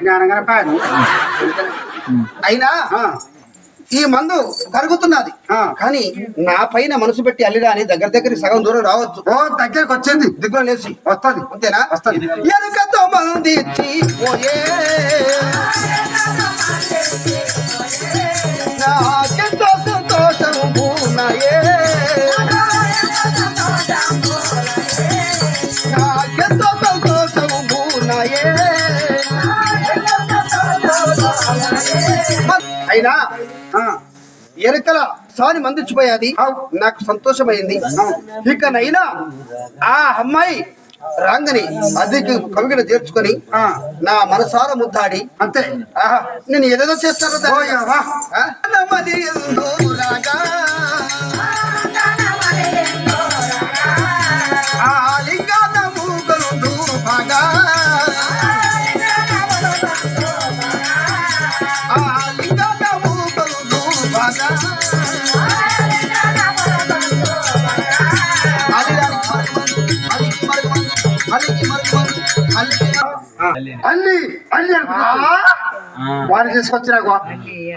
జ్ఞానంగా. అయినా ఈ మందు కరుగుతున్నది. కానీ నా పైన మనసు పెట్టి అల్లిరా అని దగ్గర దగ్గర సగం దూరం రావచ్చు ఓ దగ్గరికి వచ్చింది. దిగులో లేచి. వస్తుంది. అంతేనా? వస్తది. ఎరుకతో మంది నాకెంతో సంతోషం పూనయే అయినా ఎరుకల సారి మందిచ్చిపోయాది నాకు సంతోషమైంది ఇకనైనా ఆ అమ్మాయి రాంగని అదికి కవిగిన చేర్చుకొని. నా మనసార ముద్దాడి అంతే ఆహా, నేను ఏదేదో చేస్తాను ఓ, యా, వా. ఆ, అల్లి అల్లి అనుకున్నా. వాడిని తీసుకొచ్చినాకు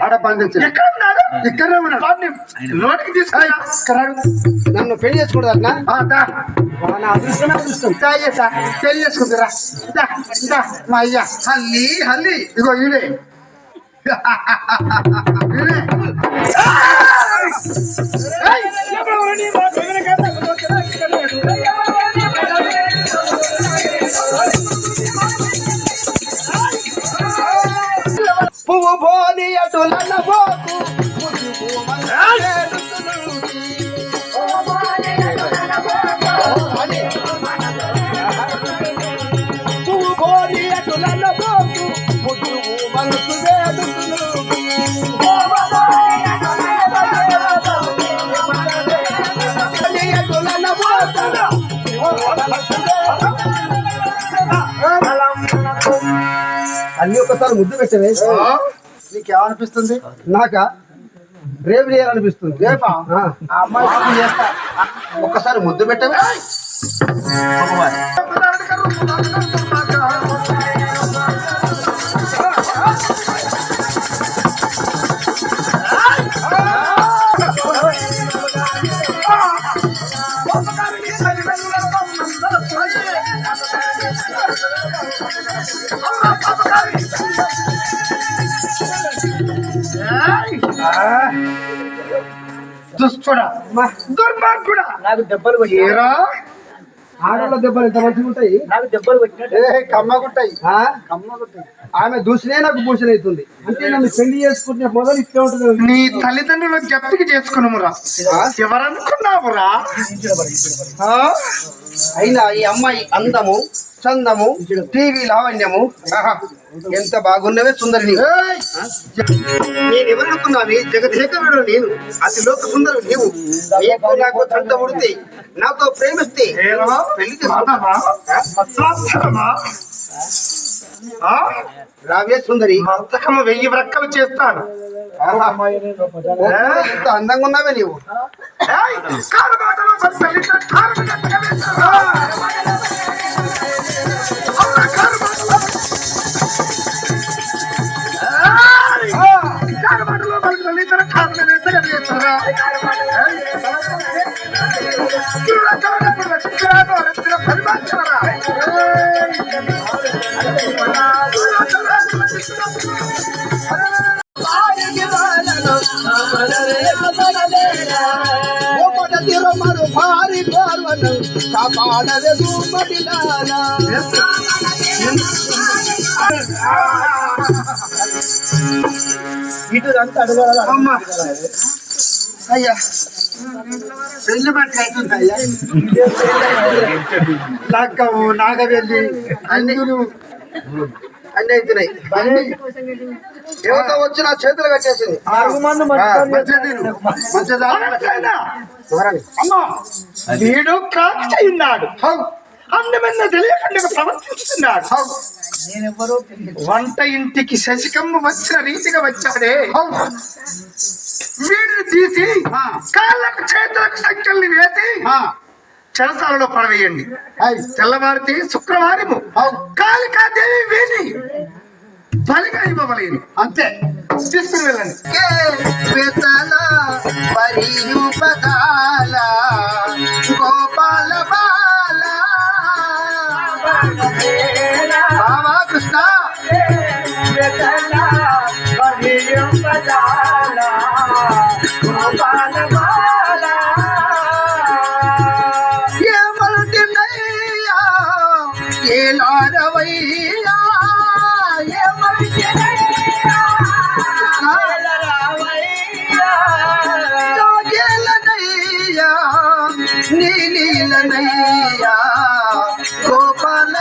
ఆడ బంధించిన ఎక్కడ ఉన్నాడు? ఇక్కడే ఉన్నాడు. లోనికి ఇక్కడ నన్ను పెళ్ళి చేసుకోవడం అట్లా? ఆ, దా. నా అదృష్టం అదృష్టం. దా, అయ్యా, దా. పెళ్ళి చేసుకుందిరా. మా అయ్యా. హల్లి హల్లి ఇగో ఈడే. ఈడే. అన్ని ఒకసారి ముద్దు పెట్టవే. నీకేమనిపిస్తుంది? నాక? రేపు చేయాలనిపిస్తుంది. రేపా? అమ్మాయి చేస్తా. ఒక్కసారి ముద్దు పెట్టవే. దుష్టుడా దుర్మార్గుడా? నాకు దెబ్బలు ఆడవాళ్ళ దెబ్బలు ఎంత మంచిగా ఉంటాయి? నాకు దెబ్బలు కొట్టినట్టు ఏ కమ్మగుంటాయి ఆ? కమ్మగుంటాయి ఆమె దూసినే నాకు భూషణ అవుతుంది అంటే నన్ను పెళ్ళి చేసుకుంటే మొదలు ఇట్లా ఉంటుంది నీ తల్లిదండ్రులు జప్తికి చేసుకున్నామురా ఎవరనుకున్నావురా? అయినా ఈ అమ్మాయి అందము చందము టీవీ లావణ్యము. ఎంత బాగున్నవే సుందరి నీవు. ఏయ్! నేను ఎవరనుకున్నావి? జగదేకముడు నేను. అతి లోక సుందరు నీవు. నీకు నాకు తంట ఉడితే నాతో ప్రేమిస్తే? పెళ్ళి? రావే సుందరి. వెయ్యి వ్రక్కలు చేస్తాను. ఎంత అందంగా ఉన్నావే నీవు. భారీ పార్వను కాపాడవే దూమడిలారా ఇటు అంతా అడగాల అమ్మ అయ్యా లగ్గము నాగవెల్లి అందులు అన్ని అవుతున్నాయి వచ్చి నా చేతులు కట్టేసింది. వీడు ఉన్నాడు అందమైన తెలియకుండా ప్రవర్తిస్తున్నాడు. వంట ఇంటికి శశికమ్మ వచ్చిన రీతిగా వచ్చాడే. వీడిని తీసి కాళ్ళకు చేతులకు సంఖ్యల్ని వేసి చెరసాలలో పడవేయండి. తెల్లవారితే శుక్రవారము. కాళికాదేవి వేణి బలిగా ఇవ్వవలేను. అంతే. తీసుకుని వెళ్ళండి. గోపాల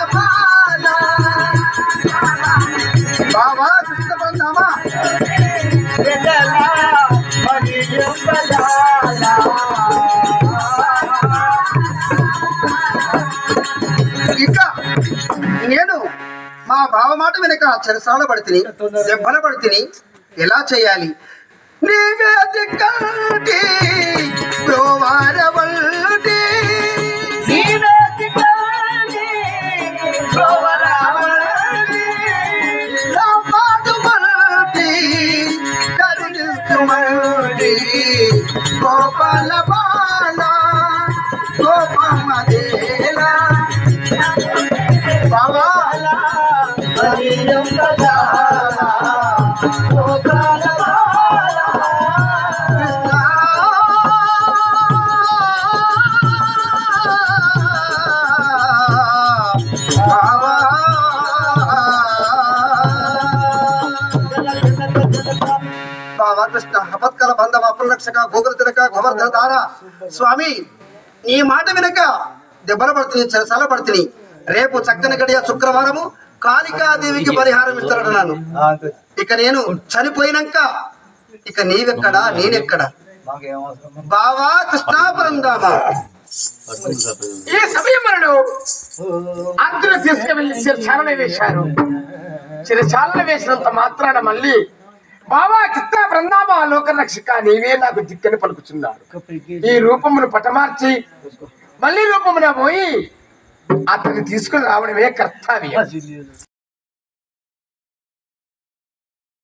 ఇంకా నేను మా బావ మాట వెనక చెరసాల పడితిని దెబ్బల పడితిని ఎలా చేయాలి? నీవే దిక్కంటి ప్రోవారవల్ గోపాల బాల కృష్ణ అపత్కల బంధవ అప్రరక్షక గోగుల తినక గోవర్ధన దార స్వామి నీ మాట వినక దెబ్బల పడుతుంది చెరసాల పడుతుంది. రేపు చక్కని గడియ శుక్రవారము కాళికాదేవికి పరిహారం ఇస్తానంటున్నాను. ఇక నేను చనిపోయినాక ఇక నీవెక్కడా నేనెక్కడా? బావా కృష్ణాపురందామా ఈ సమయంలో అందరూ తీసుకువెళ్ళి చిరచాలన వేశారు. చిరచాలన వేసినంత మాత్రాన మళ్ళీ బాబా కృష్ణ బృందామా లోక రక్షక నీవే నాకు దిక్కని పలుకుచున్నాడు. ఈ రూపమును పటమార్చి మళ్ళీ రూపమున పోయి అతన్ని తీసుకుని రావడమే కర్తవ్యం.